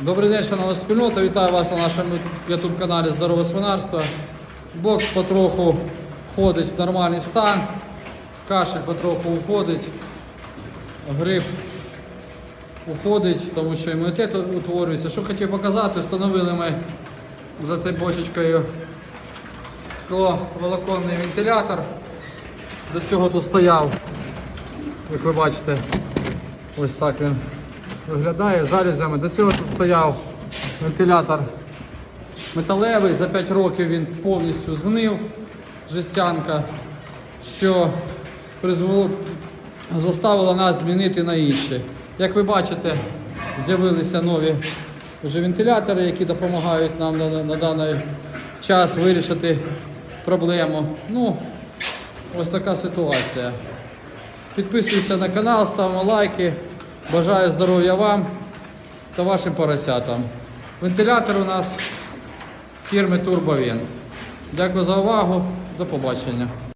Добрий день, шановна спільнота. Вітаю вас на нашому YouTube каналі Здорове свинарство. Бокс потроху входить в нормальний стан. Кашель потроху уходить. Грип уходить, тому що імунітет утворюється. Що хотів показати, встановили ми за цією бочечкою скловолоконний вентилятор. До цього тут стояв, як ви бачите, ось так він виглядає жалюзями. До цього тут стояв вентилятор металевий. За 5 років він повністю згнив, жестянка, що призвело, заставило нас змінити на інші. Як ви бачите, з'явилися нові вже вентилятори, які допомагають нам на, на даний час вирішити проблему. Ну, ось така ситуація. Підписуйтесь на канал, ставимо лайки. Бажаю здоров'я вам та вашим поросятам. Вентилятор у нас фірми Турбовін. Дякую за увагу. До побачення.